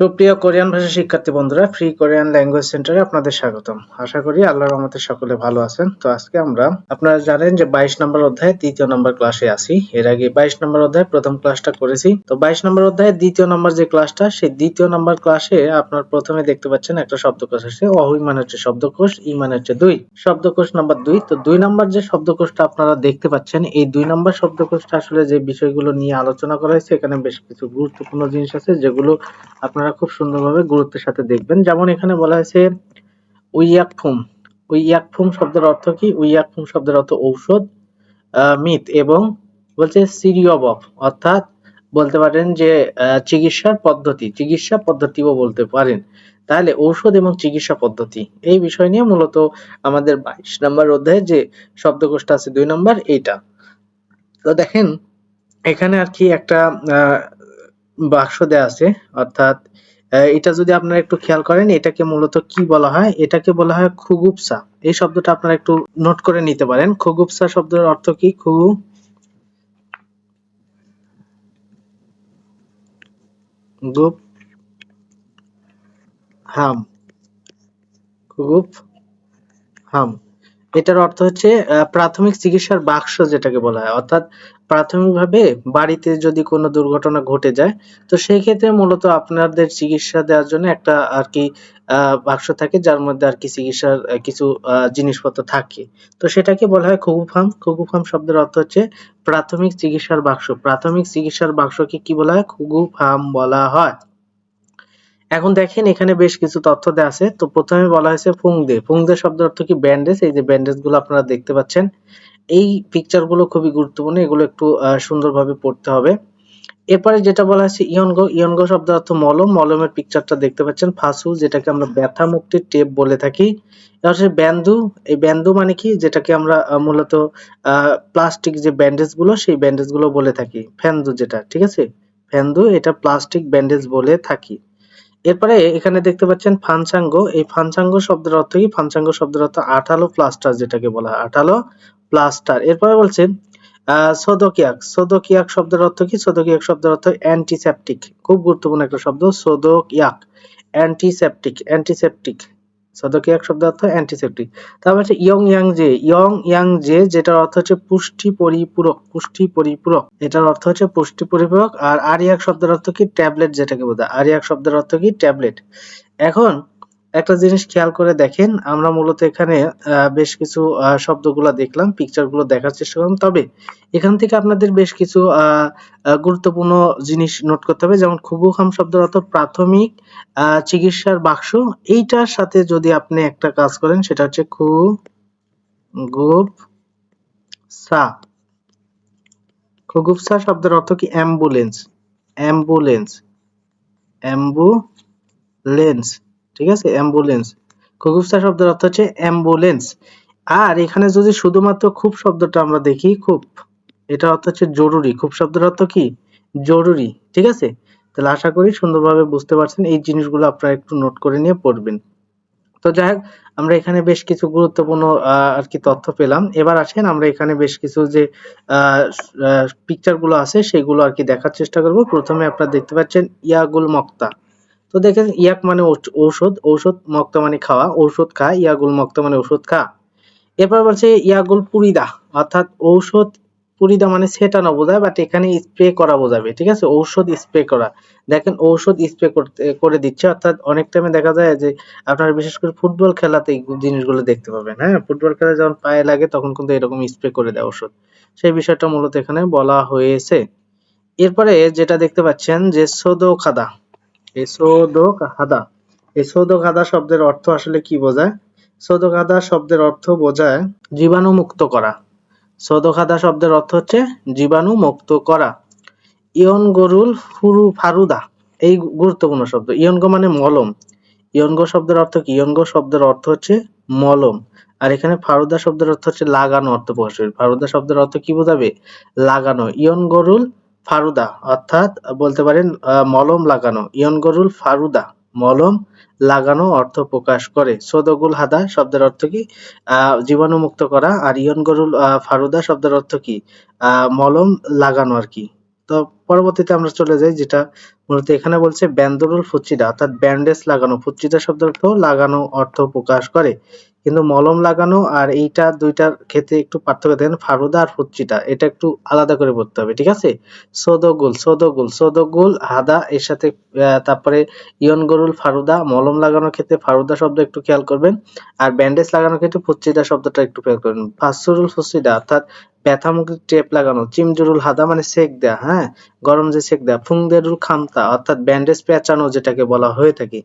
সুপ্রিয় কোরিয়ান ভাষা শিক্ষার্থী বন্ধুরা ফ্রি কোরিয়ান ল্যাঙ্গুয়েজ সেন্টারে আপনাদের স্বাগতম। আশা করি আল্লাহর রহমতে সকলে ভালো আছেন। তো আজকে আমরা, আপনারা জানেন যে বাইশ নম্বর অধ্যায়ে দ্বিতীয় নম্বর ক্লাসে আছি। এর আগে বাইশ নম্বর অধ্যায়ে প্রথম ক্লাসটা করেছি। তো বাইশ নম্বর অধ্যায়ে দ্বিতীয় নম্বর যে ক্লাসটা, সেই দ্বিতীয় নম্বর ক্লাসে আপনার প্রথমে দেখতে পাচ্ছেন একটা শব্দকোষ আছে। অহুই মানে হচ্ছে শব্দকোষ, ই মানে হচ্ছে দুই। শব্দকোষ নাম্বার দুই। তো দুই নম্বর যে শব্দকোষটা আপনারা দেখতে পাচ্ছেন, এই দুই নম্বর শব্দকোষটা আসলে যে বিষয়গুলো নিয়ে আলোচনা করা হয়েছে, এখানে বেশ কিছু গুরুত্বপূর্ণ জিনিস আছে, যেগুলো আপনারা খুব সুন্দরভাবে গুরুত্বের সাথে দেখবেন। যেমন এখানে বলা হয়েছে উইয়াকফুম। উইয়াকফুম শব্দের অর্থ কি? উইয়াকফুম শব্দের অর্থ ঔষধ মিথ এবং বলছে সিরিয়বফ অর্থাৎ বলতে পারেন যে চিকিৎসার পদ্ধতি। চিকিৎসা পদ্ধতিও বলতে পারেন। তাহলে ঔষধ এবং চিকিৎসা পদ্ধতি। এই বিষয় নিয়ে মূলত আমাদের বাইশ নম্বর অধ্যায়ে যে শব্দকোষটা আছে দুই নম্বর, এইটা। তো দেখেন, এখানে আর কি একটা বাক্স দেয়া আছে, অর্থাৎ এটা যদি আপনারা একটু খেয়াল করেন, এটাকে মূলত কি বলা হয়? এটাকে বলা হয় খুগুপসা। এই শব্দটা আপনারা একটু নোট করে নিতে পারেন। খুগুপসা শব্দের অর্থ কি? খুগু গুপ হাম। খুগুপ হাম। এটার অর্থ হচ্ছে প্রাথমিক চিকিৎসার বাক্স যেটাকে বলা হয়। অর্থাৎ প্রাথমিকভাবে বাড়িতে যদি কোনো দুর্ঘটনা ঘটে যায়, তো সেই ক্ষেত্রে মূলত আপনাদের চিকিৎসা দেওয়ার জন্য একটা আর কি বাক্স থাকে যার মধ্যে আর কি চিকিৎসার কিছু জিনিসপত্র থাকে। তো সেটাকে বলা হয় খুগুফাম ফার্ম শব্দের অর্থ হচ্ছে প্রাথমিক চিকিৎসার বাক্স। প্রাথমিক চিকিৎসার বাক্সকে কি বলা হয়? খুগুফাম বলা হয়। এখন দেখেন এখানে বেশ কিছু তথ্য দেওয়া আছে। তো প্রথমে বলা হয়েছে ফুংদে ফুংদে শব্দের অর্থ কি? ব্যান্ডেজ। এই যে ব্যান্ডেজগুলো আপনারা দেখতে পাচ্ছেন। এই পিকচারগুলো খুবই গুরুত্বপূর্ণ, এগুলো একটু সুন্দরভাবে পড়তে হবে। এরপরে যেটা বলা হয়েছে, ইয়নগো ইয়নগো শব্দের অর্থ মলম। মলমের পিকচারটা দেখতে পাচ্ছেন, ফাসু, যেটাকে আমরা ব্যথা মুক্তির টেপ বলে থাকি। হচ্ছে ব্যান্দু এই ব্যান্দু মানে কি? যেটাকে আমরা মূলত প্লাস্টিক যে ব্যান্ডেজগুলো, সেই ব্যান্ডেজগুলো বলে থাকি। ফ্যান্দু যেটা, ঠিক আছে? ফ্যান্দু এটা প্লাস্টিক ব্যান্ডেজ বলে থাকি। এরপরে এখানে দেখতে পাচ্ছেন ফানসাঙ্গ। এই ফানসাঙ্গ শব্দের অর্থ কি? ফানসাঙ্গ শব্দের অর্থ আঠালো প্লাস্টার যেটাকে বলা হয়, আঠালো। প্লাস্টার এরপরে বলছে সোদোকিয়াক সোদোকিয়াক শব্দের অর্থ কি? সোদোকিয়াক শব্দের অর্থ অ্যান্টিসেপটিক খুব গুরুত্বপূর্ণ একটা শব্দ সোদোকিয়াক অ্যান্টিসেপটিক অ্যান্টিসেপটিক সোদোকিয়াক শব্দের অর্থ অ্যান্টিসেপটিক তারপর হচ্ছে ইয়ং ইয়াং জে ইয়ং ইয়াং জে যেটার অর্থ হচ্ছে পুষ্টি পরিপূরক পুষ্টি পরিপূরক। এটার অর্থ হচ্ছে পুষ্টি পরিপূরক। আর আরিয়াক শব্দের অর্থ কি? ট্যাবলেট যেটাকে বোঝায়। আরিয়াক শব্দের অর্থ কি? ট্যাবলেট এখন একটা জিনিস খেয়াল করে দেখেন, আমরা মূলত এখানে বেশ কিছু শব্দগুলো দেখলাম পিকচারগুলো দেখার চেষ্টা করলাম। তবে এখান থেকে আপনাদের বেশ কিছু গুরুত্বপূর্ণ জিনিস নোট করতে হবে, যেমন খুবুখাম শব্দের অর্থ প্রাথমিক চিকিৎসার বাক্স। এইটার সাথে যদি আপনি একটা কাজ করেন, সেটা হচ্ছে খু, গুপ, সা। খুগুপসা শব্দের অর্থ কি? অ্যাম্বুলেন্স। অ্যাম্বুলেন্স। অ্যাম্বুলেন্স। ঠিক আছে? অ্যাম্বুলেন্স খুগুপসা শব্দের অর্থ হচ্ছে অ্যাম্বুলেন্স আর এখানে যদি শুধুমাত্র খুব শব্দটা আমরা দেখি, খুব, এটা অর্থ হচ্ছে জরুরি। খুব শব্দের অর্থ কি? জরুরি, ঠিক আছে? তাহলে আশা করি সুন্দরভাবে বুঝতে পারছেন। এই জিনিসগুলো আপনারা একটু নোট করে নিয়ে পড়বেন। তো যাই হোক, আমরা এখানে বেশ কিছু গুরুত্বপূর্ণ আর কি তথ্য পেলাম। এবার আসেন, আমরা এখানে বেশ কিছু যে পিকচারগুলো আছে, সেগুলো আর কি দেখার চেষ্টা করব। প্রথমে আপনারা দেখতে পাচ্ছেন ইয়াগুল মক্তা। তো দেখেন, ইয়াক মানে ঔষ- ঔষধ ঔষধ মক্তা মানে খাওয়া, ঔষধ খা, ইয়াগুল মক্তা মানে ঔষধ খা। এরপর বলছে ইয়াগুল পুরিদা, অর্থাৎ ঔষধ পুরিদা মানে ছেটানো বোঝায় বাট এখানে স্প্রে করা বোঝাবে, ঠিক আছে? ঔষধ স্প্রে করা। দেখেন, ঔষধ স্প্রে করতে, করে দিচ্ছে, অর্থাৎ অনেক টাইমে দেখা যায় যে আপনারা বিশেষ করে ফুটবল খেলাতে জিনিসগুলো দেখতে পাবেন হ্যাঁ? ফুটবল খেলা যখন পায়ে লাগে, তখন কিন্তু এরকম স্প্রে করে দেয় ঔষধ। সেই বিষয়টা মূলত এখানে বলা হয়েছে। এরপরে যেটা দেখতে পাচ্ছেন যে সোদো খাদা এই সোদো খাদা এই সোদো খাদা শব্দের অর্থ আসলে কি বোঝায়? সোদো খাদা শব্দের অর্থ বোঝায় জীবাণু মুক্ত করা। সোদো খাদা শব্দের অর্থ হচ্ছে জীবাণু মুক্ত করা। ইয়ন গরুল ফুরু ফারুদা। এই গুরুত্বপূর্ণ শব্দ। ইয়নগো মানে মলম। ইয়নগো শব্দের অর্থ কি? ইয়নগো শব্দের অর্থ হচ্ছে মলম। আর এখানে ফারুদা শব্দের অর্থ হচ্ছে লাগানো অর্থ প্রকাশ ফারুদা শব্দের অর্থ কি বোঝাবে? লাগানো। ইয়ন গরুল ফারুদা অর্থাৎ বলতে পারেন মলম লাগানো ইয়ন গরুল ফারুদা মলম লাগানো অর্থ প্রকাশ করে। সদগুল হাদা শব্দের অর্থ কি? জীবাণুমুক্ত করা আর ইয়ন গরুল আহ, ফারুদা শব্দের অর্থ কি? মলম লাগানো আর কি। তো পরবর্তীতে আমরা চলে যাই যেটা মূলত এখানে বলছে ব্যান্দরুল ফুচিদা অর্থাৎ ব্যান্ডেজ লাগানো ফুচিদা শব্দ অর্থ লাগানো অর্থ প্রকাশ করে। কিন্তু মলম লাগানো আর এইটা দুইটার ক্ষেত্রে একটু পার্থক্য দেন ফারুদা আর ফুচিটা এটা একটু আলাদা করে পড়তে হবে, ঠিক আছে? সদগুল সদগুল সদগুল, হাদা, এর সাথে তারপরে ইয়ন গরুল ফারুদা, মলম লাগানোর ক্ষেত্রে ফারুদা শব্দ একটু খেয়াল করবেন, আর ব্যান্ডেজ লাগানোর ক্ষেত্রে ফুচিটা শব্দটা একটু খেয়াল করবেন। ফাসুরুল ফুসিদা অর্থাৎ ব্যথামুখী টেপ লাগানো চিমজুরুল হাদা মানে সেক দেয়া হ্যাঁ? গরম যে সেক দেয়া, ফুংদেরুল খামতা, অর্থাৎ ব্যান্ডেজ পেঁচানো যেটাকে বলা হয়ে থাকে।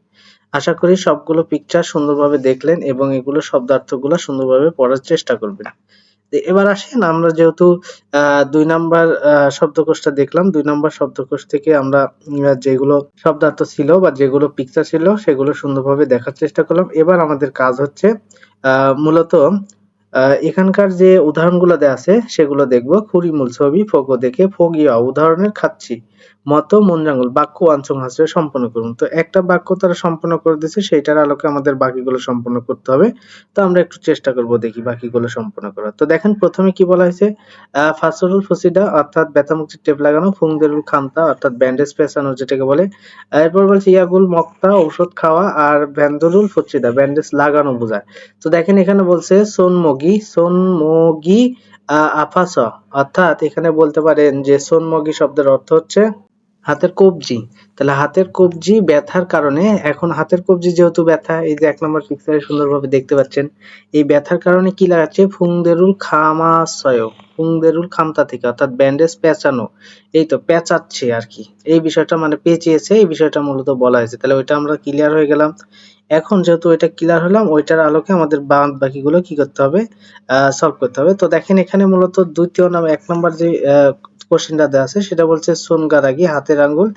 আশা করি সবগুলো পিকচার সুন্দরভাবে দেখলেন এবং এগুলো শব্দার্থগুলো সুন্দরভাবে পড়ার চেষ্টা করবেন। এবার আসেন, আমরা যেহেতু দুই নাম্বার শব্দকোষটা দেখলাম, দুই নাম্বার শব্দকোষ থেকে আমরা যেগুলো শব্দার্থ ছিল বা যেগুলো পিকচার ছিল, সেগুলো সুন্দরভাবে দেখার চেষ্টা করলাম। এবার আমাদের কাজ হচ্ছে মূলত এখানকার যে উদাহরণগুলো দেওয়া আছে সেগুলো দেখব। খুরিমূল ছবি ফোকো দেখে ফোগিয়া উদাহরণের খাচ্ছি। মতো মনজাঙ্গল বাক্য অঞ্চল হাসিয়ে সম্পন্ন করুন। তো একটা বাক্য তারা সম্পন্ন করে দিয়েছে, সেইটার আলোকে আমাদের বাকিগুলো সম্পন্ন করতে হবে। তো আমরা একটু চেষ্টা করব দেখি বাকিগুলো সম্পন্ন করার। তো দেখেন, প্রথমে কি বলা হয়েছে? ফাসরুল ফসিদা, অর্থাৎ ব্যথামুক্তির টেপ লাগানো, ফুংদেরুল খান্তা, অর্থাৎ ব্যান্ডেজ পেঁচানো যেটাকে বলে। এরপর বলছে ইয়াগুল মক্তা, ঔষধ খাওয়া আর ব্যান্দরুল ফসিদা, ব্যান্ডেজ লাগানো বোঝায়। তো দেখেন, এখানে বলছে সোনমগি সোনমগি আফাস, অর্থাৎ এখানে বলতে পারেন যে সোনমগি শব্দের অর্থ হচ্ছে হাতের কবজি। তাহলে হাতের কবজি ব্যথার কারণে এখন হাতের কবজি যেহেতু ব্যথা, এই যে এক নম্বর পিকচারে সুন্দরভাবে দেখতে পাচ্ছেন, এই ব্যথার কারণে কি লাগাচ্ছে? ফুংদেরুল খামাশয় ফুংদেরুল খামতা থেকে অর্থাৎ ব্যান্ডেজ পেঁচানো। এই তো পেঁচাচ্ছে আর কি। এই বিষয়টা মানে পেঁচিয়েছে, এই বিষয়টা মূলত বলা হয়েছে। তাহলে ওইটা আমরা ক্লিয়ার হয়ে গেলাম। এখন যেহেতু এটা ক্লিয়ার হলাম, ওইটার আলোকে আমাদের বাদ বাকিগুলো কি করতে হবে সলভ করতে হবে। তো দেখেন এখানে মূলত দ্বিতীয় নাম, এক নম্বর যে কোশ্চেনটা দেওয়া আছে, সেটা বলছে সোনগারাগি হাতের আঙ্গুল।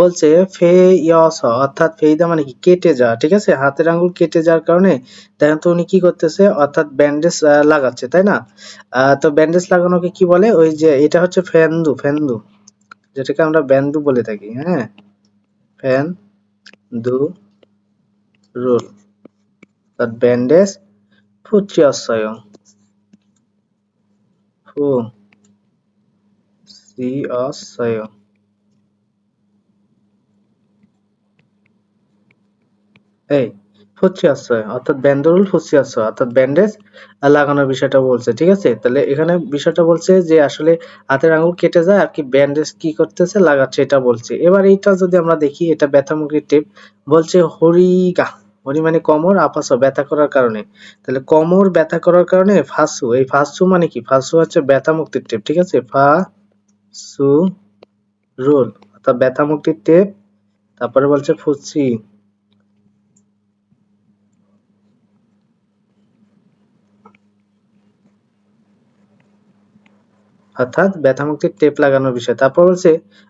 বলছে, ফে ইয়স অর্থাৎ ফেইদা মানে কি? কেটে যাওয়া, ঠিক আছে? হাতের আঙ্গুল কেটে যাওয়ার কারণে দেখেন তো উনি কি করতেছে, অর্থাৎ ব্যান্ডেজ লাগাচ্ছে, তাই না? তো ব্যান্ডেজ লাগানোকে কি বলে? ওই যে, এটা হচ্ছে ফেন্দু ফেন্দু, যেটাকে আমরা ব্যান্দু বলে থাকি হ্যাঁ? ফ্যান দু rule that band is who see us Hey. ফুচিয়াশয় অর্থাৎ ব্যান্ডরুল ফুচিয়াশয় অর্থাৎ ব্যান্ডেজ লাগানোর বিষয়টা বলছে, ঠিক আছে? তাহলে এখানে বিষয়টা বলছে যে আসলে হাতের আঙুল কেটে যায় আর কি ব্যান্ডেজ কি করতেছে, লাগাচ্ছে, এটা বলছে। এবার এইটা যদি আমরা দেখি, এটা ব্যথামুখী টেপ, বলছে হরিগা, হরি মানে কোমর, আপাস ব্যথা করার কারণে। তাহলে কোমর ব্যথা করার কারণে ফাসু, এই ফাসু মানে কি? ফাসু হচ্ছে ব্যথা মুক্তির টেপ, ঠিক আছে? ফা সু রোল, অর্থাৎ ব্যথা মুক্তির টেপ, তারপরে বলছে ফুচি। অর্থাৎ ব্যথা মুক্তির টেপ লাগানোর বিষয়। তারপর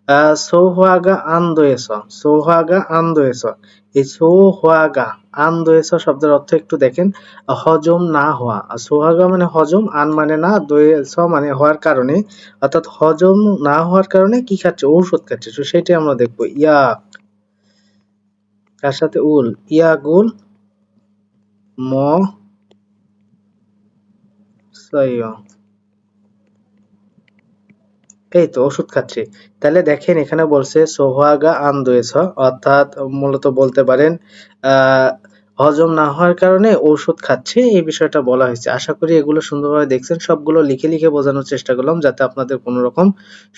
আহ, সৌহাগা আন্দোয়েস সৌহাগা আন্দোয়েস এই সৌহাগা আন্দোয়েস শব্দের অর্থ একটু দেখেন, হজম না হওয়া। সোহাগা মানে হজম, আন মানে না, দোয়েস মানে হওয়ার কারণে। অর্থাৎ হজম না হওয়ার কারণে কি খাচ্ছে? ঔষধ খাচ্ছে। তো সেটাই আমরা দেখব। ইয়া, তার সাথে উল, ইয়াগুল ম, সয়। এই তো ওষুধ খাচ্ছি। তাহলে দেখেন, এখানে বলছে, সোহাগা আন্দোয়েস অর্থাৎ মূলত বলতে পারেন হজম না হওয়ার কারণে ওষুধ খাচ্ছে, এই বিষয়টা বলা হয়েছে। আশা করি এগুলো সুন্দরভাবে দেখছেন। সবগুলো লিখে লিখে বোঝানোর চেষ্টা করলাম, যাতে আপনাদের কোনো রকম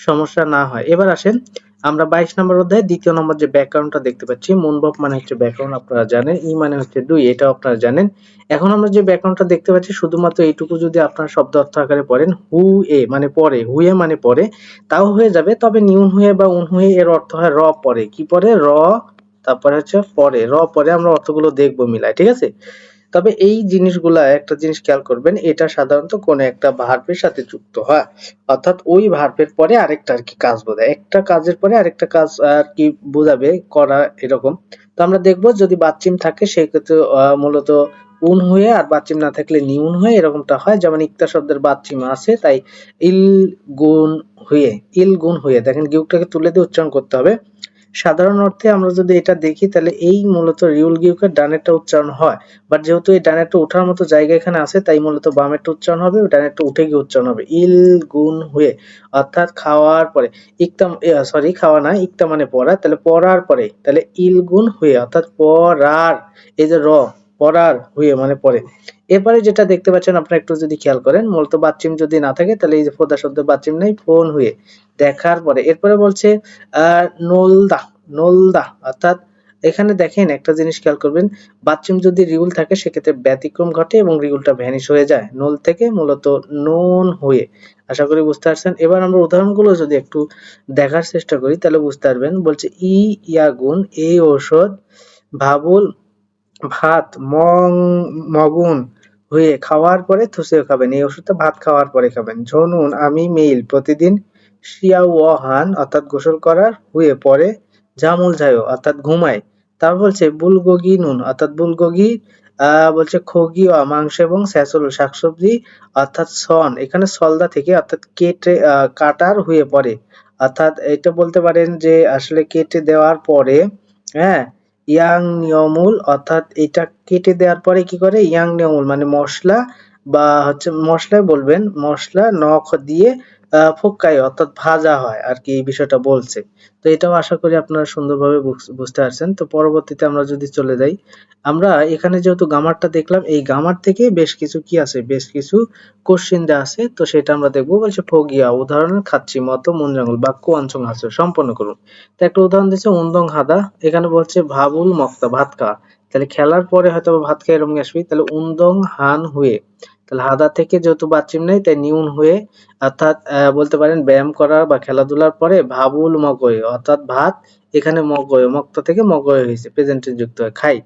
সমস্যা না হয়। এবার আসেন আমরা বাইশ নম্বর অধ্যায়ে, দ্বিতীয় নম্বর যে ব্যাকরণটা দেখতে পাচ্ছি মনভাব মানে হচ্ছে ব্যাকরণ, আপনারা জানেন। ই মানে হচ্ছে দুই, এটাও আপনারা জানেন। এখন আমরা যে ব্যাকরণটা দেখতে পাচ্ছি, শুধুমাত্র এইটুকু যদি আপনারা শব্দ অর্থ আকারে পড়েন, হু, এ মানে পরে হুয়ে মানে পরে তাও হয়ে যাবে। তবে নিউন হয়ে বা উন হয়ে এর অর্থ হয় র পরে কি পরে র, তারপরে হচ্ছে পরে র পরে আমরা অর্থগুলো দেখব মিলাই ঠিক আছে? তবে এই জিনিসগুলা একটা জিনিস খেয়াল করবেন, এটা সাধারণত কোনো একটা ভার্বের সাথে যুক্ত হয়। অর্থাৎ ওই ভার্বের পরে আরেকটা আর কি কাজ বোঝায়। একটা কাজের পরে আরেকটা কাজ আর কি বোঝাবে, করা এরকম। তো আমরা দেখব যদি বাচ্চিম থাকে, সেক্ষেত্রে মূলত উন হয়ে আর বাচ্চিম না থাকলে নিউন হয়ে এরকমটা হয়। যেমন ইক্তা শব্দের বাচ্চিম আছে, তাই ইল গুণ হয়ে, ইল গুণ হয়ে। দেখেন, গিউকটাকে তুলে দিয়ে উচ্চারণ করতে হবে। সাধারণ অর্থে আমরা যদি এটা দেখি, তাহলে এই মূলত রিউল গিউকের ডানেরটা উচ্চারণ হয়। বাট যেহেতু এই ডানেরটা ওঠার মতো জায়গা এখানে আছে, তাই মূলত বামেরটা উচ্চারণ হবে ডানেরটা উঠে গিয়ে উচ্চারণ হবে। ইল গুন হয়ে, অর্থাৎ খাওয়ার পরে। ইকতাম সরি খাওয়া না, ইকতা মানে পড়া, তাহলে পড়ার পরে, তাহলে ইল গুন হয়ে, অর্থাৎ পড়ার, এই যে র, পড়ার হয়ে মানে পরে এরপরে যেটা দেখতে পাচ্ছেন, আপনারা একটু যদি খেয়াল করেন, মূলত বাচ্চিম যদি না থাকে, তাহলে এই যে ফোদা শব্দ বাচ্চিম নেই, ফোন হয়ে দেখার পরে। এরপরে বলছে নোলদা নোলদা, অর্থাৎ এখানে দেখেন, একটা জিনিস খেয়াল করবেন বাচ্চিম যদি রিউল থাকে, সেক্ষেত্রে ব্যতিক্রম ঘটে এবং রিউলটা ভ্যানিশ হয়ে যায়। নোল থেকে মূলত নোন হয়ে। আশা করি বুঝতে পারছেন। এবার আমরা উদাহরণগুলো যদি একটু দেখার চেষ্টা করি, তাহলে বুঝতে পারবেন। বলছে, ই ইয়াগুন এই ঔষধ, ভাবুল, ভাত, মং, মগুন হয়ে খাওয়ার পরে থুসেও খাবেন। এই ওষুধটা ভাত খাওয়ার পরে খাবেন। ঝনুন আমি মেইল প্রতিদিন শিয়াওয়াহান অর্থাৎ গোসল করার হুয়ে পরে জামুল ঝায়ো অর্থাৎ ঘুমায়। তারপর বলছে, বুলগগি নুন অর্থাৎ বুলগগি বলছে খগিয়া মাংস এবং স্যাসল শাকসবজি, অর্থাৎ সন। এখানে সলদা থেকে, অর্থাৎ কেটে কাটার হয়ে পড়ে। অর্থাৎ এটা বলতে পারেন যে আসলে কেটে দেওয়ার পরে হ্যাঁ ইয়াং নিয়মুল, অর্থাৎ এটা কেটে দেওয়ার পরে কি করে? ইয়াং নিয়মুল মানে মশলা বা হচ্ছে মশলাই বলবেন, মশলা নখ দিয়ে ফুকায় অর্থাৎ ভাজা হয়, আর কি এই বিষয়টা বলছে। তো এটাও আশা করি আপনারা সুন্দরভাবে বুঝ- বুঝতে পারছেন। তো পরবর্তীতে আমরা যদি চলে যাই, আমরা এখানে যেহেতু গামারটা দেখলাম, এই গামার থেকে বেশ কিছু কি আছে? বেশ কিছু কোশ্চিন দেওয়া আছে। তো সেটা আমরা দেখব, বলছে ফগিয়া উদাহরণের খাচ্ছি মতো, মুনজাঙ্গুল, বাক্য অঞ্চল আছে সম্পন্ন করুন। তো একটা উদাহরণ দিচ্ছে, উন্দং হাদা, এখানে বলছে ভাবুল মক্তা, ভাত খাওয়া। তাহলে খেলার পরে হয়তো ভাত খেয়ে এরকম আসবি। তাহলে উন্দং হান হয়ে তাহলে হাদা থেকে যেহেতু বাচ্চিম নেই, তাই নিউন হয়ে অর্থাৎ বলতে পারেন ব্যায়াম করার বা খেলাধুলার পরে ভাবুল মগয়, অর্থাৎ ভাত এখানে মগয়, মক্ত থেকে মগয় হয়েছে প্রেজেন্টে যুক্ত হয়, খাই।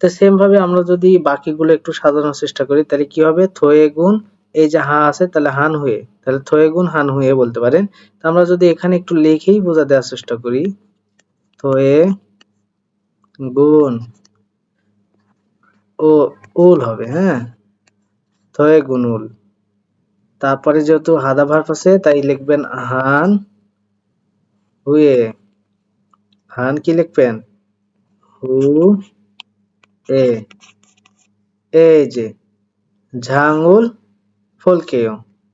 তো সেম ভাবে আমরা যদি বাকিগুলো একটু সাজানোর চেষ্টা করি, তাহলে কি হবে? থয়ে গুণ, এই যে হা আছে, তাহলে হান হয়ে, তাহলে থয়ে গুণ, হান হয়ে বলতে পারেন। তো আমরা যদি এখানে একটু লিখেই বোঝা দেওয়ার চেষ্টা করি, থয়ে গুণ, ও, উল হবে হ্যাঁ? থয়ে গুনুল। তারপরে যেহেতু হাদা ভার্ব আছে, তাই লিখবেন হান। হুয়ে। হান কি লিখবেন? হু এ এই যে ঝাঙ্গুল ফলকেয়।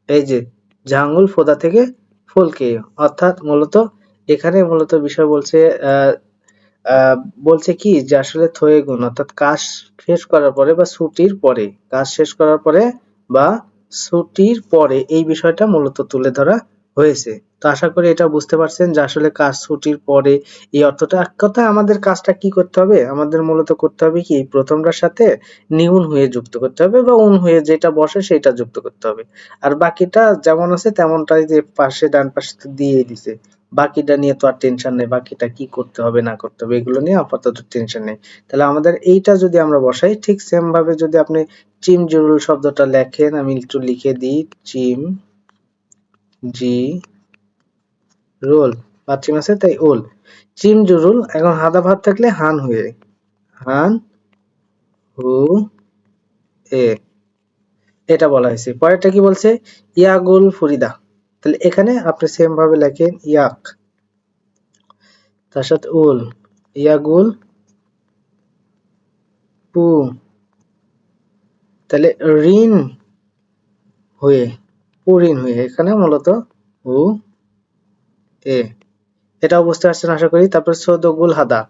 এই যে ঝাঙ্গুল ফোদা থেকে ফলকেয়। অর্থাৎ মূলত এখানে মূলত বিষয় বলছে বলছে কি যে আসলে থয়ে গুণ অর্থাৎ কাজ শেষ করার পরে বা ছুটির পরে, কাজ শেষ করার পরে বা ছুটির পরে এই বিষয়টা মূলত তুলে ধরা হয়েছে। তো আশা করি এটা বুঝতে পারছেন যে আসলে কাজ ছুটির পরে এই অর্থটা, এক কথা আমাদের কাজটা কি করতে হবে? আমাদের মূলত করতে হবে কি, প্রথমটার সাথে নিউন হয়ে যুক্ত করতে হবে বা উন হয়ে যেটা বসে সেটা যুক্ত করতে হবে। আর বাকিটা যেমন আছে তেমনটাই যে পাশে ডান পাশে দিয়ে দিছে। বাকিটা নিয়ে তো আর টেনশন নেই, বাকিটা কি করতে হবে, না করতে হবে, এগুলো নিয়ে আপাতত টেনশন নেই। তাহলে আমাদের এইটা যদি আমরা বসাই, ঠিক সেম ভাবে যদি আপনি চিম জুরুল শব্দটা লেখেন, আমি একটু লিখে দিই, চিম জি রোল পাচ্ছিম আছে তাই ওল। চিম জুরুল, এখন হাদা ভাত থাকলে হান হয়ে, হান হু এ, এটা বলা হয়েছে। পরেরটা কি বলছে? ইয়াগুল ফরিদা। তাহলে এখানে আপনি সেম ভাবে লেখেন ইয়াক। তার সাথে উল, ইয়াগুল, পু। তাহলে ঋণ হয়ে পুরিন হয়ে, এখানে মূলত উ, এ। এটাও বুঝতে পারছেন আশা করি। তারপর সদগুল হাদা।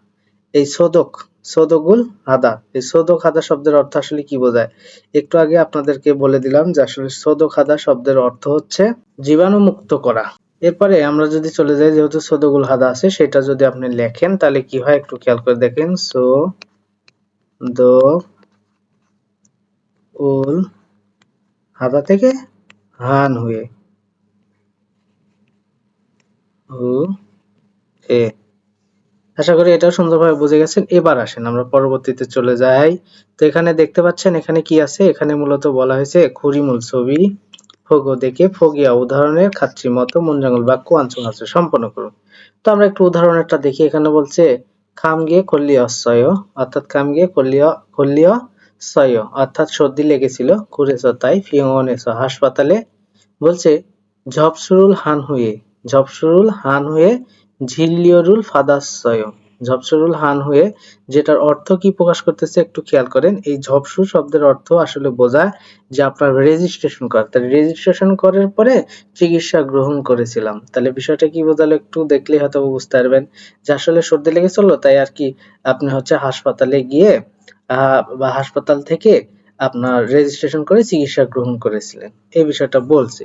এই সদক সদগুল হাদা। এই সদক হাদা শব্দের অর্থ আসলে কি বোঝায়? একটু আগে আপনাদেরকে বলে দিলাম যে আসলে সদক হাদা শব্দের অর্থ হচ্ছে জীবাণু মুক্ত করা। এরপরে আমরা যদি চলে যাই, যেহেতু সদগুল হাদা আছে, সেটা যদি আপনি লেখেন, তাহলে কি হয়? একটু খেয়াল করে দেখেন। সো দ উল হাদা থেকে হান হয়ে। হু এ। আশা করি এটাও সুন্দরভাবে বুঝে গেছেন। এবার আসেন, আমরা পরবর্তীতে চলে যাই। তো এখানে দেখতে পাচ্ছেন, এখানে কি আছে? এখানে মূলত বলা হয়েছে খুরিমুল ছবি। ফগো দেখে ফগিয়া উদাহরণের খাচ্ছি মতো মুনজাঙ্গল বাক্য অঞ্চল আছে সম্পন্ন করুন। তো আমরা একটু উদাহরণেরটা দেখি। এখানে বলছে, খাম গিয়ে কল্লিয় সয় অর্থাৎ খাম গিয়ে কল্লিয় কল্লিয় সয় অর্থাৎ সর্দি লেগেছিল ঘুরেছ তাই ফিওনেছ হাসপাতালে। বলছে, ঝপসুরুল হান হয়ে, ঝপসুরুল হান হয়ে ঝিল্লিয়রুল ফাদাস্সয় ঝপসরুল হান হয়ে যেটার অর্থ কি প্রকাশ করতেছে একটু খেয়াল করেন। এই ঝপসু শব্দের অর্থ আসলে বোঝায় যে আপনার রেজিস্ট্রেশন করা। তাহলে রেজিস্ট্রেশন করার পরে চিকিৎসা গ্রহণ করেছিলাম। তাহলে বিষয়টা কি বোঝালো একটু দেখলে হয়তো বুঝতে পারবেন যে আসলে সর্দি লেগে লেগেছিল, তাই আর কি আপনি হচ্ছে হাসপাতালে গিয়ে বা হাসপাতাল থেকে আপনার রেজিস্ট্রেশন করে চিকিৎসা গ্রহণ করেছিলেন। এই বিষয়টা বলছি।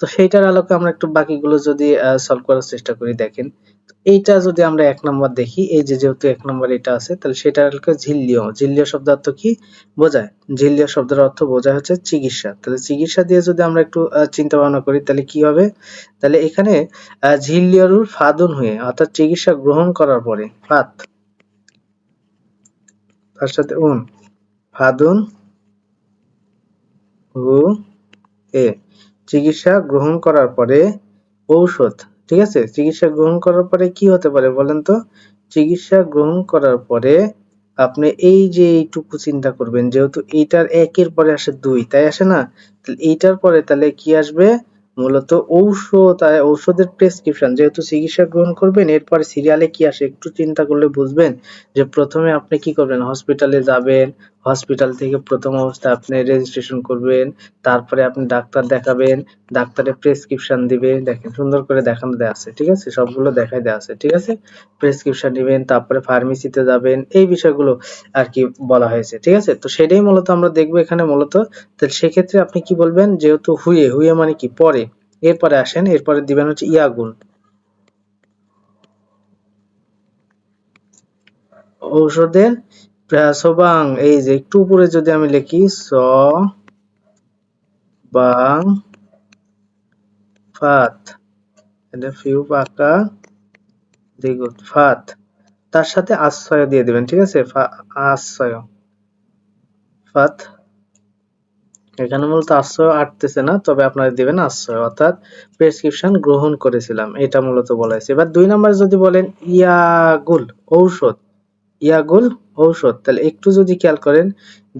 তো সেইটার আলোকে আমরা একটু বাকিগুলো যদি সলভ করার চেষ্টা করি দেখেন। এইটা যদি আমরা এক নম্বর দেখি এই যে যেহেতু এক নম্বর এটা আছে তাহলে সেটার আলোকে ঝিল্লিয় ঝিল্লিয় শব্দ অর্থ কি? বোঝায়। ঝিল্লিয় শব্দের অর্থ বোঝায় হচ্ছে চিকিৎসা। তাহলে চিকিৎসা দিয়ে যদি আমরা একটু চিন্তা ভাবনা করি তাহলে কি হবে? তাহলে এখানে আহ, ঝিল্লিয়রুর ফাদুন হয়ে অর্থাৎ চিকিৎসা গ্রহণ করার পরে ফাত তার সাথে উন। ফাদুন হু এ। চিকিৎসা গ্রহণ করার পরে ঔষধ, ঠিক আছে? চিকিৎসা গ্রহণ করার পরে কি হতে পারে বলেন তো? চিকিৎসা গ্রহণ করার পরে আপনি এই যে এইটুকু চিন্তা করবেন, যেহেতু এইটার একের পরে আসে দুই, তাই আসে না? এইটার পরে তাহলে কি আসবে? মূলত ঔষধ আর ঔষধের প্রেসক্রিপশন যেহেতু চিকিৎসা গ্রহণ করবেন, এরপরে সিরিয়ালে কি আসে একটু চিন্তা করলে বুঝবেন যে প্রথমে আপনি কি করবেন? হসপিটালে যাবেন হসপিটাল থেকে প্রথম অবস্থায় আপনি রেজিস্ট্রেশন করবেন, তারপরে আপনি ডাক্তার দেখাবেন, ডাক্তারের প্রেসক্রিপশন দিবে দেখেন সুন্দর করে দেখানো দেওয়া আছে, ঠিক আছে? সবগুলো দেখাই দেওয়া আছে, ঠিক আছে? প্রেসক্রিপশন নেবেন, তারপরে ফার্মেসিতে যাবেন, এই বিষয়গুলো আর কি বলা হয়েছে, ঠিক আছে? তো সেটাই মূলত আমরা দেখব এখানে মূলত। তাহলে সেক্ষেত্রে আপনি কি বলবেন? যেহেতু হুয়ে হুয়ে মানে কি? পরে। এরপরে আসেন, এরপরে দিবেন হচ্ছে ইয়াগুন ঔষধের প্রাসবাং, এই যে একটু উপরে যদি আমি লিখি স বাং ফাত, এটা ফিউ পাকা, দ্বিগুণ, ফাত, তার সাথে আশ্রয় দিয়ে দিবেন, ঠিক আছে? আশ্রয়, ফাত, এখানে মূলত আশ্রয় আটতেছে না, তবে আপনারা দিবেন আশ্রয়, অর্থাৎ প্রেসক্রিপশন গ্রহণ করেছিলাম, এটা মূলত বলা হয়েছে। এবার দুই নাম্বার যদি বলেন, ইয়াগুল, ঔষধ ইয়াগুল ঔষধ। তাহলে একটু যদি খেয়াল করেন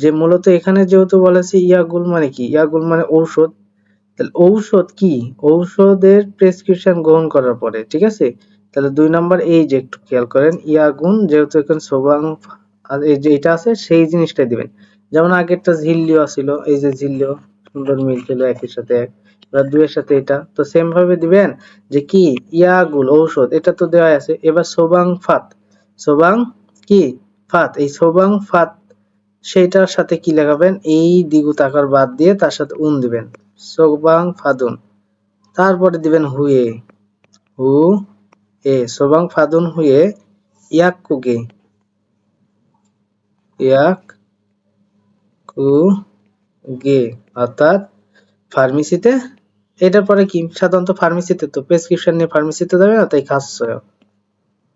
যে মূলত এখানে যেহেতু বলেছে ইয়াগুল মানে কি? ইয়াগুল মানে ঔষধ। তাহলে ঔষধ কি? ঔষধের প্রেসক্রিপশন গ্রহণ করার পরে, ঠিক আছে? তাহলে দুই নাম্বার এই যে একটু খেয়াল করেন ইয়াগুন যেহেতু এখানে সোবাং এই যে এটা আছে, সেই জিনিসটাই দিবেন। যেমন আগেরটা ঝিল্লিও ছিল এই যে ঝিল্লিও, সুন্দর মিল ছিল একের সাথে এক, এবার দুইয়ের সাথে এটা। তো সেম ভাবে দিবেন যে কি? ইয়াগুল ঔষধ, এটা তো দেওয়া আছে। এবার সোবাং ফাত সোবাং কি? ফাত এই সোবাং ফাত সেইটার সাথে কি লাগাবেন? এই দ্বিগুত আকার বাদ দিয়ে তার সাথে উন দিবেন। সোবাং ফাদুন। তারপরে দিবেন হুয়ে। হু এ সোবাং ফাদুন হুয়ে ইয়াক কুগে ইয়াক কু গে অর্থাৎ ফার্মেসিতে। এটার পরে কি? সাধারণত ফার্মেসিতে তো, প্রেসক্রিপশন নিয়ে ফার্মেসিতে যাবে না? তাই খাসছয়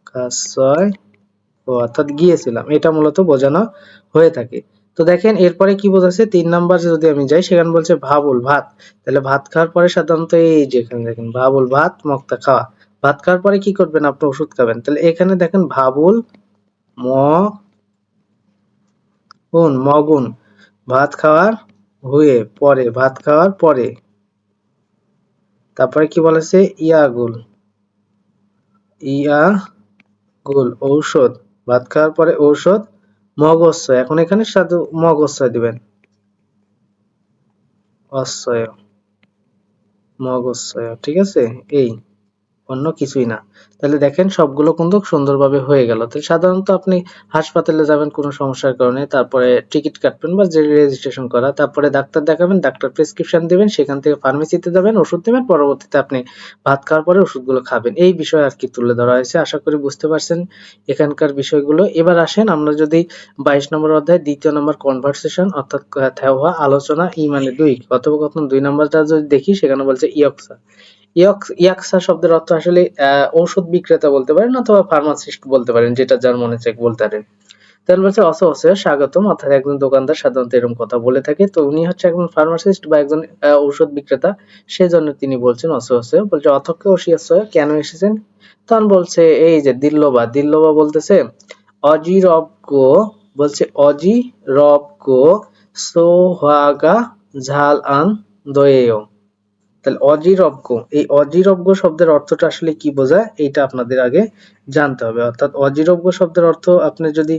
খাসছয় ও অর্থাৎ গিয়েছিলাম। এটা মূলত বোঝানো হয়ে থাকে। তো দেখেন, এরপরে কি বোঝাচ্ছে? তিন নাম্বার যদি আমি যাই, সেখানে বলছে ভাবুল ভাত। তাহলে ভাত খাওয়ার পরে সাধারণত এই যে এখানে দেখেন, ভাবুল ভাত, মক্তা খাওয়া। ভাত খাওয়ার পরে কি করবেন আপনি? ওষুধ খাবেন। তাহলে এখানে দেখেন, ভাবুল ম গুণ মগুন। ভাত খাওয়ার হয়ে, পরে, ভাত খাওয়ার পরে। তারপরে কি বলেছে? ইয়াগুল। ইয়া গুল ঔষধ। ভাত খাওয়ার পরে ঔষধ মগস্য এখন এখানে সাধু মগস্য দিবেন। অশ্বয় মগস্বয় ঠিক আছে? এই। অন্য কিছুই না। তাহলে দেখেন সবগুলো কিন্তু সুন্দরভাবে হয়ে গেল। তো সাধারণত আপনি হাসপাতালে যাবেন কোনো সমস্যার কারণে, তারপরে টিকিট কাটবেন বা যে রেজিস্ট্রেশন করা, তারপরে ডাক্তার দেখাবেন, ডাক্তার প্রেসক্রিপশন দিবেন, সেখান থেকে ফার্মেসিতে যাবেন, ওষুধ দেবেন, পরবর্তীতে আপনি ভাত খাওয়ার পরে ওষুধগুলো খাবেন। এই বিষয় আর কি তুলে ধরা হয়েছে, আশা করি বুঝতে পারছেন এখানকার বিষয়গুলো। এবার আসেন, আমরা যদি বাইশ নম্বর অধ্যায়, দ্বিতীয় নম্বর কনভারসেশন অর্থাৎ থেওয়া আলোচনা ই মানে দুই, কথোপকথন দুই নম্বরটা যদি দেখি, সেখানে বলছে ইয়ক্সা। ইয়ক্স শব্দের অর্থ আসলে ঔষধ বিক্রেতা বলতে পারেন অথবা ফার্মাসিস্ট বলতে পারেন, যেটা যার মনে চাই বলতে পারেন। তাহলে বলছে অস অসে স্বাগতম, অর্থাৎ একজন দোকানদার সাধারণত এরকম কথা বলে থাকে, তো উনি হচ্ছে একজন ফার্মাসিস্ট বা একজন ঔষধ বিক্রেতা সেই জন্য তিনি বলছেন অস অসে বলছে অথক্ষ অসিয়াসয় কেন এসেছেন? তখন বলছে, এই যে দিল্লবা দিল্লবা বলতেছে, অজি রব গো, বলছে, অজি রব গো, সোহাগা ঝাল আন দয়েও। তাহলে অজিরজ্ঞ এই অজিরব্য শব্দের অর্থটা আসলে কি বোঝায়? এইটা আপনাদের আগে জানতে হবে। অর্থাৎ অজিরব্য শব্দের অর্থ আপনি যদি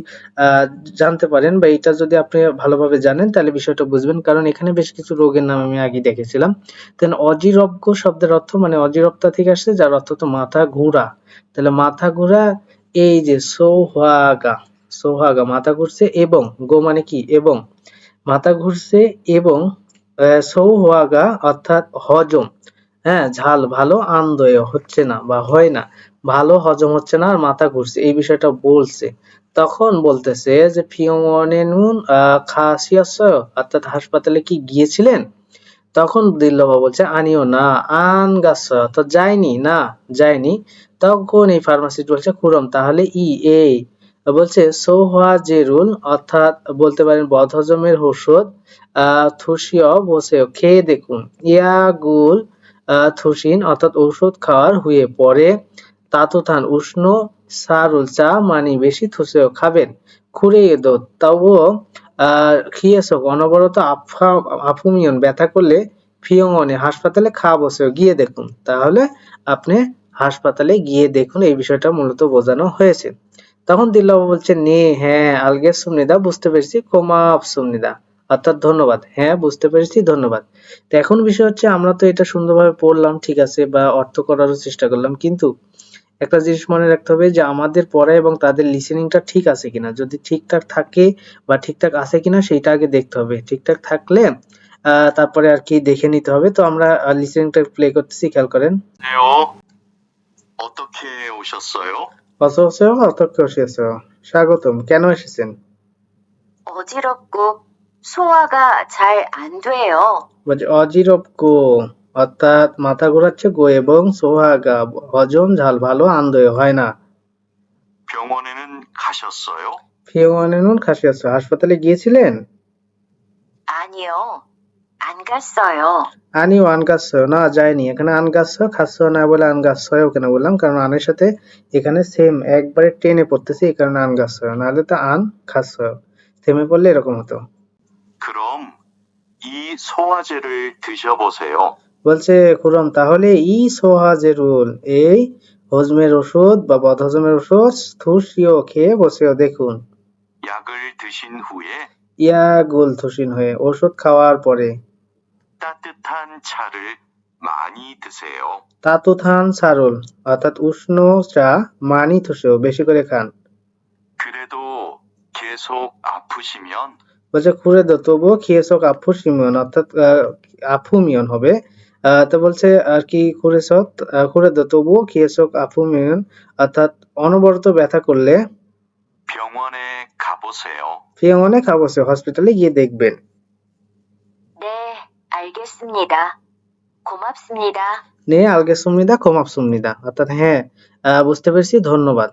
জানতে পারেন বা এটা যদি আপনি ভালোভাবে জানেন, তাহলে বিষয়টা বুঝবেন। কারণ এখানে বেশ কিছু রোগের নাম আমি আগে দেখেছিলাম। দেন অজিরব্য শব্দের অর্থ মানে অজিরপ্তা থেকে আসছে যার অর্থ তো মাথা ঘোরা। তাহলে মাথা ঘোরা, এই যে সোহাগা সোহাগা মাথা ঘুরছে এবং, গো মানে কি? এবং। মাথা ঘুরছে এবং সৌহাগা অর্থাৎ হজম। হ্যাঁ ঝাল, ভালো আন্দয় হচ্ছে না বা হয় না। ভালো হজম হচ্ছে না আর মাথা ঘুরছে। এই বিষয়টা বলছে। তখন বলতেছে যে ফিওমনেনুন খাসিয়াস, অর্থাৎ হাসপাতালে কি গিয়েছিলেন? তখন দিল্লবা বলছে, আনিও না আন গাছ অর্থাৎ যায়নি, না, যায়নি। তখন এই ফার্মাসিস্ট বলছে, খুরম, তাহলে ই, এই বলছে সৌহাজেরুল অর্থাৎ বলতে পারেন বদহজমের আহ, থুসিও বসে, খেয়ে দেখুন। ইয়াগুল থুসিন, অর্থাৎ ঔষধ খাওয়ার হয়ে পরে তাতুথান উষ্ণ সারুল চা মানি বেশি থুসেও খাবেন। খুঁড়ে দো তবুও, আহ খিয়েসক অনবরত আফা, আফুমিয়ন ব্যথা করলে ফিয়ংনে হাসপাতালে খাওয়া বসেও, গিয়ে দেখুন। তাহলে আপনি হাসপাতালে গিয়ে দেখুন, এই বিষয়টা মূলত বোঝানো হয়েছে। তখন দিল্লাবাবু বলছে নে হ্যাঁ আলগে সুমনিদা বুঝতে পেরেছি কোমাপ সুমনিদা অর্থাৎ ধন্যবাদ হ্যাঁ বুঝতে পেরেছি ধন্যবাদ তো এখন বিষয় হচ্ছে আমরা তো এটা সুন্দরভাবে পড়লাম ঠিক আছে বা অর্থ করারও চেষ্টা করলাম কিন্তু একটা জিনিস মনে রাখতে হবে যে আমাদের পড়া এবং তাদের লিসেনিংটা ঠিক আছে কিনা যদি ঠিকঠাক থাকে বা ঠিকঠাক আছে কিনা সেইটা আগে দেখতে হবে ঠিকঠাক থাকলে আহ, তারপরে আর কি দেখে নিতে হবে তো আমরা লিসেনিংটা প্লে করতেছি খেয়াল করেন 안녕하세요. 어떻게 오셨어요? অসো অসো অতক্ষ এসেছো স্বাগতম কেন এসেছেন 어지럽고 소화가 잘 안 돼요. বলছে অজিরব গো অর্থাৎ মাথা ঘোরাচ্ছে গো এবং সোহাগা হজম ঝাল ভালো আন্দয় হয় না 병원에는 가셨어요? ফিওয়ানেনুন খাসিয়াছো হাসপাতালে গিয়েছিলেন 아니요. 안 갔어요. আনি আনগাছ না যায়নি এখানে আনগাছ খাচ্ছ না বলে আনগাছ কেন বললাম কারণ আনের সাথে এখানে সেম একবারে টেনে পড়তেছে এই কারণে আনগাছ নাহলে তো আন খাচ্ছ থেমে পড়লে এরকম হতো 그럼 이 소화제를 드셔보세요. বলছে খুরম তাহলে ই সোহাজেরুল এই হজমের ওষুধ বা বদহজমের ওষুধ থুসিও খেয়ে বসেও দেখুন 약을 드신 후에 ইয়া গুল থুসিন হয়ে ওষুধ খাওয়ার পরে 따뜻한 차를 많이 드세요. তাতুথান সারুল অর্থাৎ উষ্ণ চা মানি থুসেও বেশি করে খান 그래도 계속 아프시면 বলছে খুঁড়ে দো তবুও খিয়েসক আফু সিমিয়ন অর্থাৎ আহ, আফুমিয়ন হবে আহ, তো বলছে আর কি খুঁড়েছত খুঁড়ে দো তবুও খিয়েসক আফুমিয়ন অর্থাৎ অনবরত ব্যথা করলে 병원에 가보세요. ফিয়ংনে খাবসে হসপিটালে গিয়ে দেখবেন 네, 알겠습니다. 고맙습니다. নে আলগে সুমনিদা খোমাপ সুমনিদা অর্থাৎ হ্যাঁ আহ, বুঝতে পেরেছি ধন্যবাদ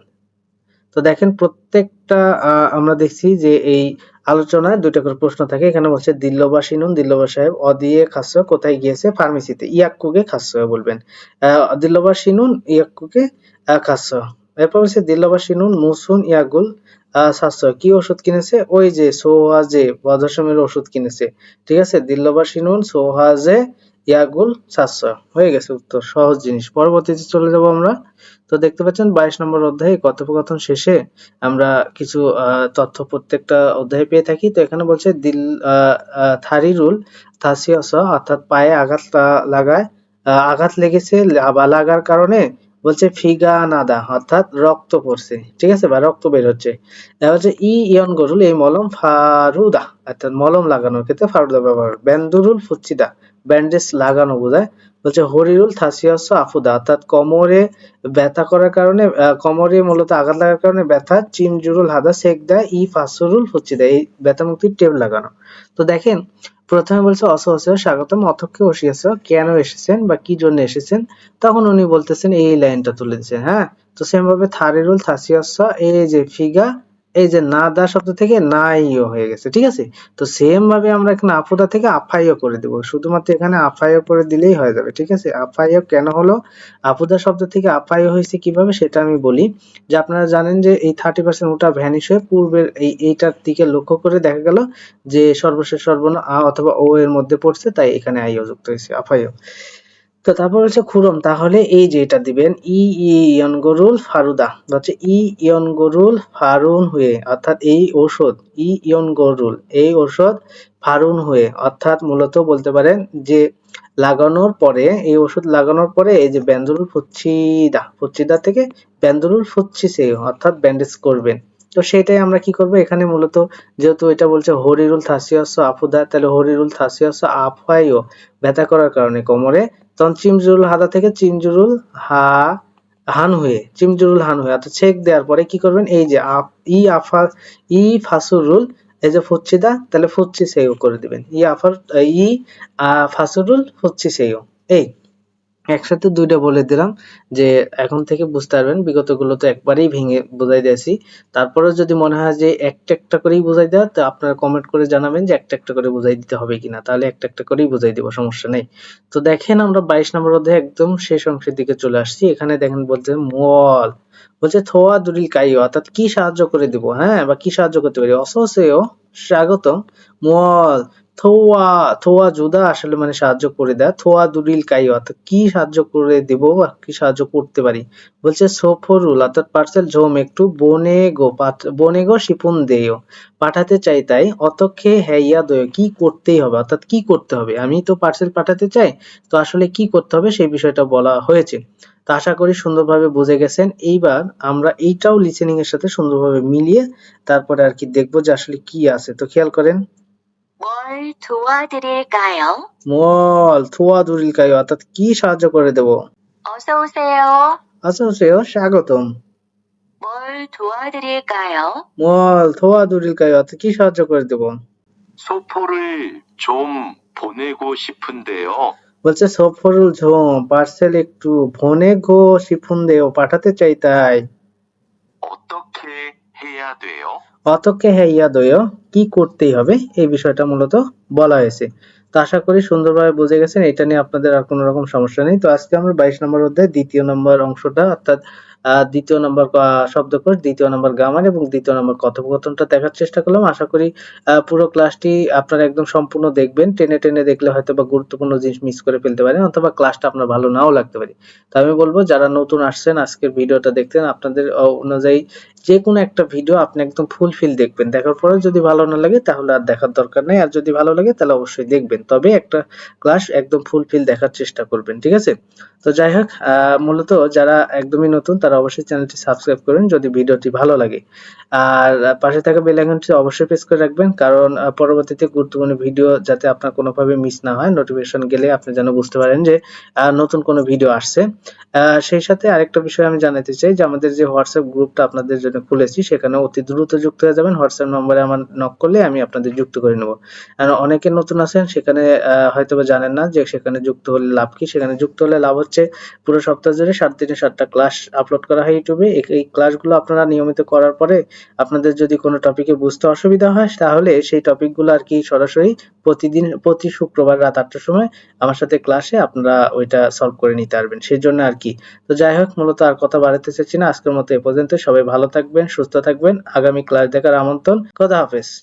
তো দেখেন প্রত্যেকটা আহ, আমরা দেখছি যে এই আলোচনায় দুইটা করে প্রশ্ন থাকে এখানে বলছে দিল্লবা সিনুন দিল্লবা সাহেব অদিয়ে খাস্য কোথায় গিয়েছে ফার্মেসিতে ইয়াক্কুকে খাস্য বলবেন আহ, দিল্লবা সিনুন ইয়াক্কুকে আহ, খাস্য এরপর হচ্ছে দিল্লবা সিনুন মুসুন ইয়াগুল স্বাস্থ্য কি ওষুধ কিনেছে? ওই যে সোহাজে বদশমের ওষুধ কিনেছে। ঠিক আছে? দিল্লবা সিনুন সোহাজে, ইয়াগুল স্বাস্থ্য হয়ে গেছে উত্তর। সহজ জিনিস। পরবর্তীতে চলে যাব আমরা। তো দেখতে পাচ্ছেন বাইশ নম্বর অধ্যায়ে কথোপকথন শেষে আমরা কিছু তথ্য প্রত্যেকটা অধ্যায়ে পেয়ে থাকি। তো এখানে বলছে দিল থারিরুল থাসিয়াস অর্থাৎ পায়ে আঘাত লাগায় আঘাত লেগেছে বা লাগার কারণে বলছে ফিগা নাদা অর্থাৎ রক্ত পড়ছে। ঠিক আছে বা রক্ত বের হচ্ছে। এবার হচ্ছে ই, ইয়ন গরুল এই মলম ফারুদা, অর্থাৎ মলম লাগানোর ক্ষেত্রে ফারুদা ব্যবহার। বেন্দুরুল ফুচ্চিদা ব্যান্ডেজ লাগানো বোঝায়। বলছে হরিরুল থাসিয়াস আফুদা, অর্থাৎ কোমরে ব্যথা করার কারণে কোমরে মূলত আঘাত লাগার কারণে ব্যথা, চিমজুরুল হাদা সেক দেয় ই ফাসুরুল ফুচ্চিদা এই ব্যথা মুক্তির টেপ লাগানো। তো দেখেন প্রথমে বলছে অস অস স্বাগতম। অথক্ষে বসিয়েছ। কেন এসেছেন বা কি জন্য এসেছেন? তখন উনি বলতেছেন, এই লাইনটা তুলে দিচ্ছেন হ্যাঁ? তো সেম ভাবে থারিরুল থাসিয়াস এই যে ফিগা এই যে না দা শব্দ থেকে নাইও হয়ে গেছে, ঠিক আছে? তো সেম ভাবে আমরা এখানে আফুদা থেকে আফাইও করে দেবো। শুধুমাত্র এখানে আফাইও করে দিলেই হয়ে যাবে, ঠিক আছে? আফাইও কেন হলো? আফুদা শব্দ থেকে আফাইও হয়েছে কীভাবে সেটা আমি বলি। যে আপনারা জানেন যে এই থার্টি পার্সেন্ট ওটা ভ্যানিশ হয়ে পূর্বের এই এইটার দিকে লক্ষ্য করে দেখা গেল যে সর্বশেষ সর্বনা আ অথবা ও এর মধ্যে পড়ছে, তাই এখানে আইও যুক্ত হয়েছে, আফাইও। তো তারপর হচ্ছে খুরম, তাহলে এই যে এটা দিবেন, ই ইয়নগরুল ফারুদা হচ্ছে ই ইয়নগরুল ফারুন হয়ে, অর্থাৎ এই ঔষধ, ই ইয়নগরুল এই ঔষধ ফারুন হয়ে, অর্থাৎ মূলত বলতে পারেন যে লাগানোর পরে, এই ওষুধ লাগানোর পরে এই যে ব্যান্দুরুল ফুচ্ছিদা ফুচ্ছিদা থেকে ব্যান্দুরুল ফুচ্ছিসে অর্থাৎ ব্যান্ডেজ করবেন। তো সেটাই আমরা কি করব, এখানে মূলত যেহেতু এটা বলছে হরিরুল থাসিয়াস আফুদা, তাহলে হরিরুল থাসিয়াস আফাইও ব্যথা করার কারণে কোমরে তখন চিমজুরুল হাদা থেকে চিমজুরুল হা, হান হয়ে, চিমজুরুল হান হয়ে, অর্থাৎ ছেক দেওয়ার পরে কি করবেন? এই যে ই আফা, ই ফাসুরুল, এই যে ফুচ্ছিদা তাহলে ফুচ্ছি সেও করে দিবেন। ই আফার, ই ফাসুরুল ফুচ্ছি সেও। এই একসাথে দুইটা বলে দিলাম যে এখন থেকে বুঝতে পারবেন বিগতগুলো তো একবারেই ভেঙে বোঝাই দিয়েছি। তারপরে যদি মনে হয় যে একটা একটা করেই বোঝাই দেওয়া, তো আপনারা কমেন্ট করে জানাবেন যে একটা একটা করে বোঝাই দিতে হবে কিনা। তাহলে একটা একটা করেই বোঝাই দিব, সমস্যা নেই। তো দেখেন আমরা বাইশ নম্বর অধ্যায়ে একদম শেষ অংশের দিকে চলে আসছি। এখানে দেখেন বলছে মল বলছে থোয়া দুরিল কাইও অর্থাৎ কি সাহায্য করে দিব হ্যাঁ বা কি সাহায্য করতে পারি? অসহসেও স্বাগতম মল থোয়া থোয়া জুদা আসলে মানে সাহায্য করে দেয়। থোয়া দুরিল কাই অর্থাৎ কি সাহায্য করে দিব বা কি সাহায্য করতে পারি? বলছে, সফরুল, অর্থাৎ পার্সেল ঝোম একটু, বনে গো বনে গো শিপুন দেও পাঠাতে চাই তাই, অতক্ষে হ্যাইয়া দয়, কি করতেই হবে? অর্থাৎ কি করতে হবে? আমি তো পার্সেল পাঠাতে চাই, তো আসলে কি করতে হবে সেই বিষয়টা বলা হয়েছে। তো আশা করি সুন্দরভাবে বুঝে গেছেন। এইবার আমরা এইটাও লিসেনিং এর সাথে সুন্দরভাবে মিলিয়ে তারপরে আর কি দেখব যে আসলে কি আছে। তো খেয়াল করেন 뭘 도와드릴까요? মল থোয়া দুরিল কাই অর্থাৎ কি সাহায্য করে দেব 어서 오세요. আচ্ছা সেও স্বাগতম 뭘 도와드릴까요? মল থোয়া দুরিল কাই অর্থাৎ কি সাহায্য করে দেব 소포를 좀 보내고 싶은데요. বলছে সফরুল ঝোম পার্সেল একটু ভনে গো শিফুন দেও পাঠাতে চাই তাই 어떻게 해야 돼요? অতকে হ্যাইয়া দয় কি করতেই হবে? এই বিষয়টা মূলত বলা হয়েছে। তো আশা করি সুন্দরভাবে বুঝে গেছেন, এটা নিয়ে আপনাদের আর কোনো রকম সমস্যা নেই। তো আজকে আমরা বাইশ নম্বর অধ্যায়, দ্বিতীয় নম্বর অংশটা, অর্থাৎ দ্বিতীয় নম্বর শব্দকোষ দ্বিতীয় নম্বর গ্রামার এবং দ্বিতীয় নম্বর কথোপকথনটা দেখার চেষ্টা করলাম। আশা করি পুরো ক্লাসটি আপনারা একদম সম্পূর্ণ দেখবেন। টেনে টেনে দেখলে হয়তো বা গুরুত্বপূর্ণ জিনিস মিস করে ফেলতে পারেন অথবা ক্লাসটা আপনার ভালো নাও লাগতে পারে। তো আমি বলব, যারা নতুন আসছেন, আজকের ভিডিওটা দেখতেন আপনাদের অনুযায়ী যে কোনো একটা ভিডিও আপনি একদম ফুলফিল দেখবেন। দেখার পরে যদি ভালো না লাগে, তাহলে আর দেখার দরকার নেই। আর যদি ভালো লাগে, তাহলে অবশ্যই দেখবেন। তবে একটা ক্লাস একদম ফুলফিল দেখার চেষ্টা করবেন, ঠিক আছে? তো যাই হোক মূলত যারা একদমই নতুন, তারা অবশ্যই চ্যানেলটি সাবস্ক্রাইব করুন যদি ভিডিওটি ভালো লাগে। আর পাশে থাকা বেল আইকনটি অবশ্যই প্রেস করে রাখবেন কারণ পরবর্তীতে গুরুত্বপূর্ণ ভিডিও যাতে আপনার কোনোভাবে মিস না হয় নোটিফিকেশন গেলে আপনি যেন বুঝতে পারেন যে নতুন কোনো ভিডিও আসছে। সেই সাথে আরেকটা বিষয় আমি জানাতে চাই যে আমাদের যে হোয়াটসঅ্যাপ গ্রুপটা আপনাদের জন্য খুলেছি সেখানে অতি দ্রুত যুক্ত হয়ে যাবেন। হোয়াটসঅ্যাপ নম্বরে আমার নক করলে আমি আপনাদের যুক্ত করে নেব। আর অনেকে নতুন আছেন সেখানে আহ, হয়তোবা জানেন না যে সেখানে যুক্ত হলে লাভ কি? সেখানে যুক্ত হলে লাভ হচ্ছে পুরো সপ্তাহ জুড়ে সাত দিনে সাতটা ক্লাস আপলোড করা হয় ইউটিউবে এই- ক্লাসগুলো আপনারা নিয়মিত করার পরে আপনাদের যদি কোনো টপিকে বুঝতে অসুবিধা হয়, তাহলে সেই টপিকগুলো আর কি সরাসরি প্রতিদিন, প্রতি শুক্রবার রাত আটটার সময় আমার সাথে ক্লাসে আপনারা ওইটা সলভ করে নিতে পারবেন। সেই জন্য আর কি। তো যাই হোক, মূলত আর কথা বাড়াতে চাচ্ছি না। আজকের মতো এ পর্যন্ত। সবাই ভালো থাকবেন, সুস্থ থাকবেন। আগামী ক্লাস দেখার আমন্ত্রণ। খোদা হাফেজ।